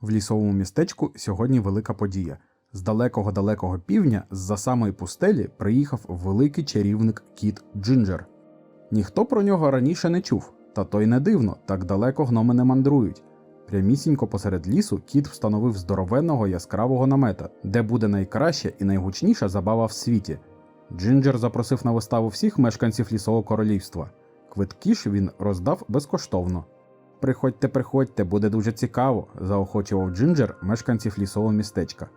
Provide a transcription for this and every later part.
В лісовому містечку сьогодні велика подія. З далекого далекого півдня, з-за самої пустелі, приїхав великий чарівник кіт Джинджер. Ніхто про нього раніше не чув, та то й не дивно, так далеко гноми не мандрують. Прямісінько посеред лісу кіт встановив здоровенного яскравого намета, де буде найкраща і найгучніша забава в світі. Джинджер запросив на виставу всіх мешканців лісового королівства. Квитки ж він роздав безкоштовно. Приходьте, приходьте, буде дуже цікаво, заохочував Джинджер мешканців лісового містечка.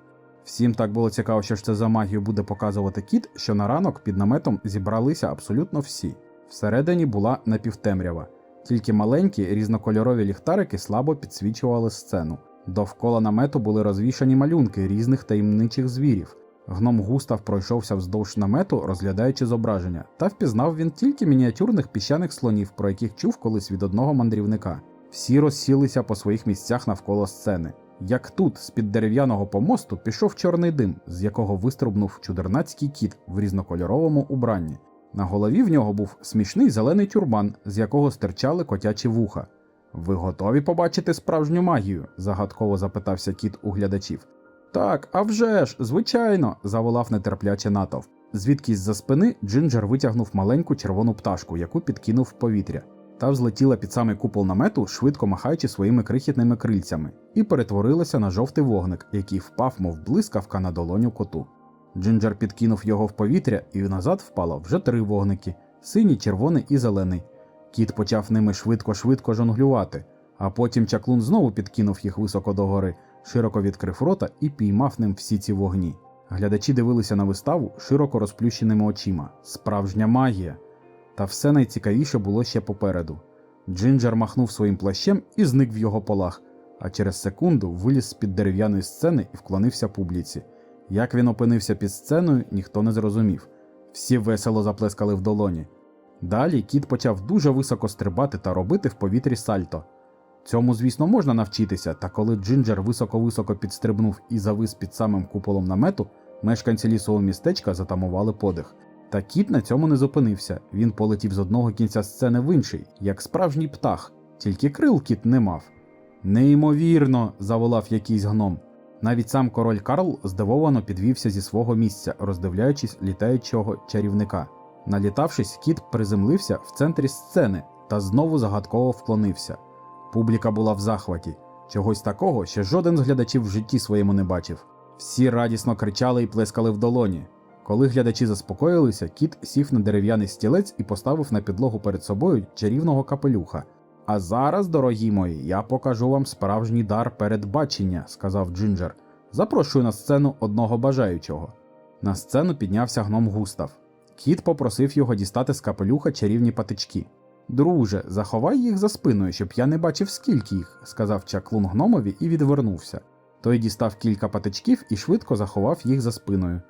Всім так було цікаво, що ж це за магію буде показувати кіт, що на ранок під наметом зібралися абсолютно всі. Всередині була напівтемрява, тільки маленькі різнокольорові ліхтарики слабо підсвічували сцену. Довкола намету були розвішані малюнки різних таємничих звірів. Гном Густав пройшовся вздовж намету, розглядаючи зображення, та впізнав він тільки мініатюрних піщаних слонів, про яких чув колись від одного мандрівника. Всі розсілися по своїх місцях навколо сцени. Як тут, з-під дерев'яного помосту, пішов чорний дим, з якого вистрибнув чудернацький кіт в різнокольоровому убранні. На голові в нього був смішний зелений тюрбан, з якого стирчали котячі вуха. Ви готові побачити справжню магію? загадково запитався кіт у глядачів. Так, а вже ж, звичайно, заволав нетерпляче натовп. Звідкись за спини Джинджер витягнув маленьку червону пташку, яку підкинув в повітря. Та взлетіла під самий купол намету, швидко махаючи своїми крихітними крильцями, і перетворилася на жовтий вогник, який впав, мов блискавка на долоню коту. Джинджер підкинув його в повітря, і назад впало вже три вогники синій, червоний і зелений. Кіт почав ними швидко-швидко жонглювати, а потім чаклун знову підкинув їх високо догори, широко відкрив рота і піймав ним всі ці вогні. Глядачі дивилися на виставу широко розплющеними очима. Справжня магія. Та все найцікавіше було ще попереду. Джинджер махнув своїм плащем і зник в його полах, а через секунду виліз з-під дерев'яної сцени і вклонився публіці. Як він опинився під сценою, ніхто не зрозумів. Всі весело заплескали в долоні. Далі кіт почав дуже високо стрибати та робити в повітрі сальто. Цьому, звісно, можна навчитися, та коли Джинджер високо-високо підстрибнув і завис під самим куполом намету, мешканці лісового містечка затамували подих. Та кіт на цьому не зупинився. Він полетів з одного кінця сцени в інший, як справжній птах, тільки крил кіт не мав. Неймовірно, заволав якийсь гном. Навіть сам король Карл здивовано підвівся зі свого місця, роздивляючись літаючого чарівника. Налітавшись, кіт приземлився в центрі сцени та знову загадково вклонився. Публіка була в захваті. Чогось такого ще жоден з глядачів в житті своєму не бачив. Всі радісно кричали і плескали в долоні. Коли глядачі заспокоїлися, кіт сів на дерев'яний стілець і поставив на підлогу перед собою чарівного капелюха. А зараз, дорогі мої, я покажу вам справжній дар передбачення, сказав Джинджер. Запрошую на сцену одного бажаючого. На сцену піднявся гном Густав. Кіт попросив його дістати з капелюха чарівні патички. Друже, заховай їх за спиною, щоб я не бачив, скільки їх, сказав чаклун гномові і відвернувся. Той дістав кілька патичків і швидко заховав їх за спиною.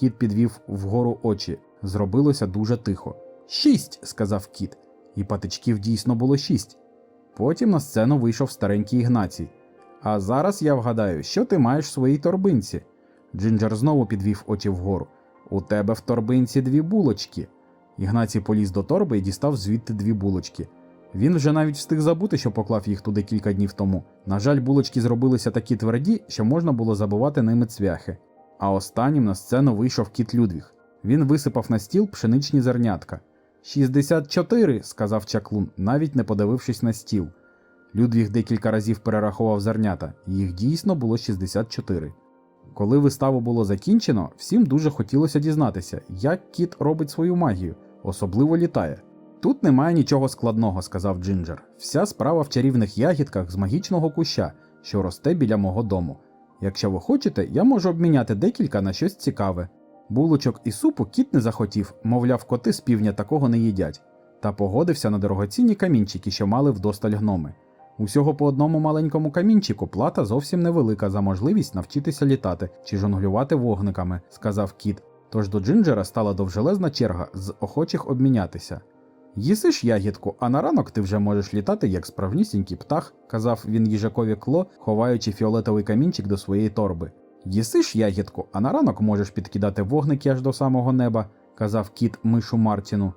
Кіт підвів вгору очі. Зробилося дуже тихо. Шість, сказав кіт, і патичків дійсно було шість. Потім на сцену вийшов старенький Ігнацій. А зараз я вгадаю, що ти маєш в своїй торбинці. Джинджер знову підвів очі вгору. У тебе в торбинці дві булочки. Ігнацій поліз до торби і дістав звідти дві булочки. Він вже навіть встиг забути, що поклав їх туди кілька днів тому. На жаль, булочки зробилися такі тверді, що можна було забивати ними цвяхи. А останнім на сцену вийшов кіт Людвіг. Він висипав на стіл пшеничні зернятка. Шістдесят чотири, сказав чаклун, навіть не подивившись на стіл. Людвіг декілька разів перерахував зернята, їх дійсно було 64. Коли виставу було закінчено, всім дуже хотілося дізнатися, як кіт робить свою магію, особливо літає. Тут немає нічого складного, сказав Джинджер. Вся справа в чарівних ягідках з магічного куща, що росте біля мого дому. Якщо ви хочете, я можу обміняти декілька на щось цікаве. Булочок і супу кіт не захотів, мовляв, коти з півдня такого не їдять, та погодився на дорогоцінні камінчики, що мали вдосталь гноми. Усього по одному маленькому камінчику плата зовсім невелика за можливість навчитися літати чи жонглювати вогниками, сказав кіт. Тож до Джинджера стала довжелезна черга з охочих обмінятися. Їсиш ягідку, а на ранок ти вже можеш літати як справнісінький птах, казав він їжакові кло, ховаючи фіолетовий камінчик до своєї торби. Їсиш ягідку, а на ранок можеш підкидати вогники аж до самого неба, казав кіт мишу Мартіну.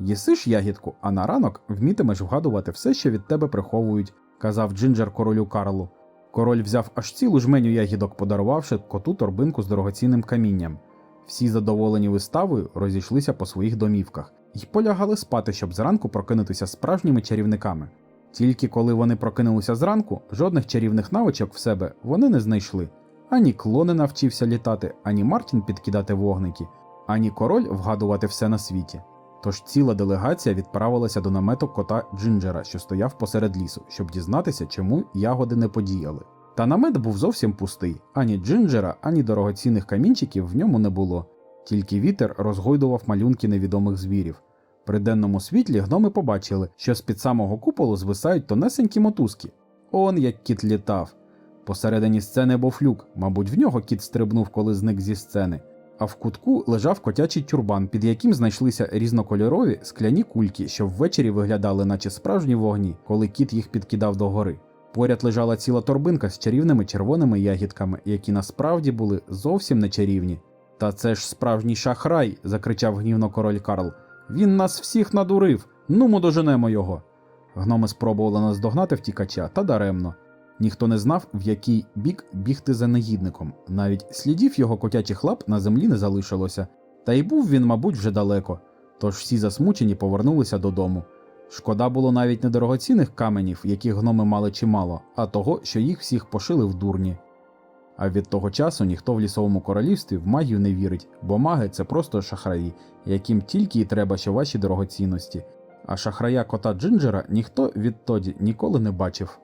Їсиш ягідку, а на ранок вмітимеш вгадувати все, що від тебе приховують, казав Джинджер королю Карлу. Король взяв аж цілу жменю ягідок, подарувавши коту торбинку з дорогоцінним камінням. Всі задоволені виставою розійшлися по своїх домівках і полягали спати, щоб зранку прокинутися справжніми чарівниками. Тільки коли вони прокинулися зранку, жодних чарівних навичок в себе вони не знайшли. Ані клони навчився літати, ані Мартін підкидати вогники, ані король вгадувати все на світі. Тож ціла делегація відправилася до намету кота Джинджера, що стояв посеред лісу, щоб дізнатися, чому ягоди не подіяли. Та намет був зовсім пустий, ані джинджера, ані дорогоцінних камінчиків в ньому не було. Тільки вітер розгойдував малюнки невідомих звірів. При денному світлі гноми побачили, що з-під самого куполу звисають тонесенькі мотузки. Он як кіт літав. Посередині сцени був люк, мабуть, в нього кіт стрибнув, коли зник зі сцени. А в кутку лежав котячий тюрбан, під яким знайшлися різнокольорові скляні кульки, що ввечері виглядали, наче справжні вогні, коли кіт їх підкидав догори. Поряд лежала ціла торбинка з чарівними червоними ягідками, які насправді були зовсім не чарівні. Та це ж справжній шахрай, закричав гнівно король Карл. Він нас всіх надурив. Ну му доженемо його. Гноми спробували наздогнати втікача, та даремно. Ніхто не знав, в який бік бігти за негідником. Навіть слідів його котячих лап на землі не залишилося. Та й був він, мабуть, вже далеко. Тож всі засмучені повернулися додому. Шкода було навіть не дорогоцінних каменів, яких гноми мали чимало, а того, що їх всіх пошили в дурні. А від того часу ніхто в лісовому королівстві в магію не вірить, бо маги це просто шахраї, яким тільки і треба, що ваші дорогоцінності. А шахрая кота Джинджера ніхто відтоді ніколи не бачив.